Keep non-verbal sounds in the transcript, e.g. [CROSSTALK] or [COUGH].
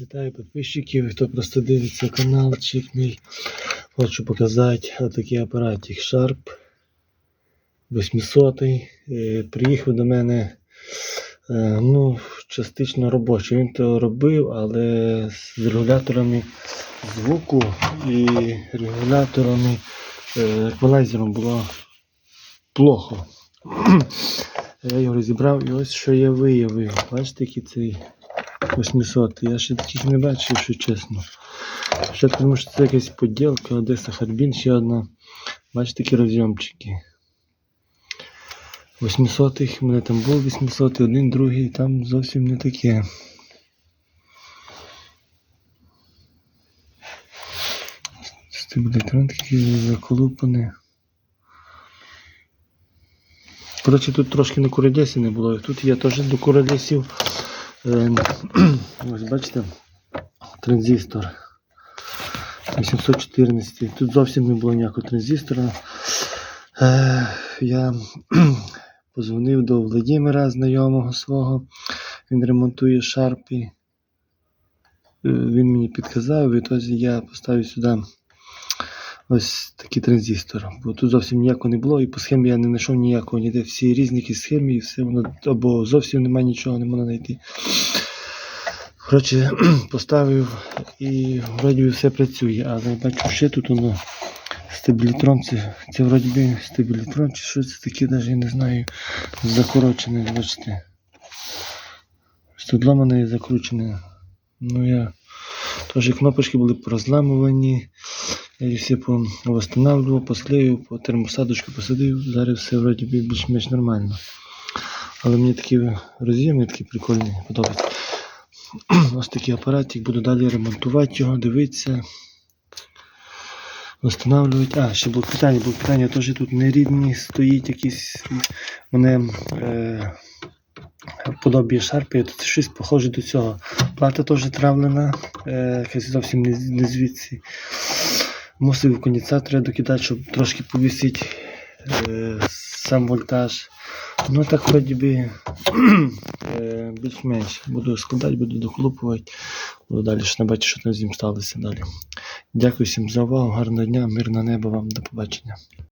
Вітаю підписчиків, хто просто дивиться каналчик мій. Хочу показати отакий апаратик Sharp 800. Е, Приїхав до мене е, ну, частично робочий. Він то робив, але з регуляторами звуку і регуляторами е, еквалайзером було плохо. [CLEARS THROAT] Я його розібрав і ось що я виявив. Бачите, який цей 800. Я ще таких не бачив, якщо чесно. Ще тому що це якась поділка, Одеса Харбін ще одна. Бачите, такі розйомчики. 800 х у мене там був 800 один, другий, там зовсім не таке. Стабілітрон такі заколупані. Коротше, тут трошки на куродесі не було. Тут я теж до куродесів. Е, ось бачите, транзистор 814. Тут зовсім не було ніякого транзистора. Е, я [CLEARS THROAT] позвонив до Владимира, знайомого свого. Він ремонтує шарпі. Е, Він мені підказав, відтоді я поставив сюди ось такий транзистор. Бо тут зовсім ніякого не було, і по схемі я не знайшов ніякого ніде. Всі різні якісь схеми, і все воно або зовсім немає нічого, не можна знайти. Коротше, [CLEARS THROAT] поставив і вроді би все працює, але бачу, ще тут воно стабілітрон, це, це вроді би стабілітрон, чи що це таке, навіть я не знаю. Закорочене, бачите. Стодломане і закручене. Ну я теж кнопочки були порозламувані. Я їх всі восстанавливав, посклеїв, по термосадочку посадив, зараз все вроді більш-менш нормально. Але мені такі роз'ємні такі прикольні подобаються. [CLEARS THROAT] Ось такий апаратик, буду далі ремонтувати його, дивитися. Встановлювати. А, ще було питання, було питання, теж тут не рідні стоїть якісь мене е, подобіє шарпи, тут щось похоже до цього. Плата теж травлена, е, якась зовсім не, не звідси. Мусив конденсатори докидати, щоб трошки повісити е, сам вольтаж. Ну так хоч би [CLEARS THROAT] е, більш-менш. Буду складати, буду дохлопувати. Буду далі ж не бачити, що там з ним сталося далі. Дякую всім за увагу, гарного дня, мирного неба вам, до побачення.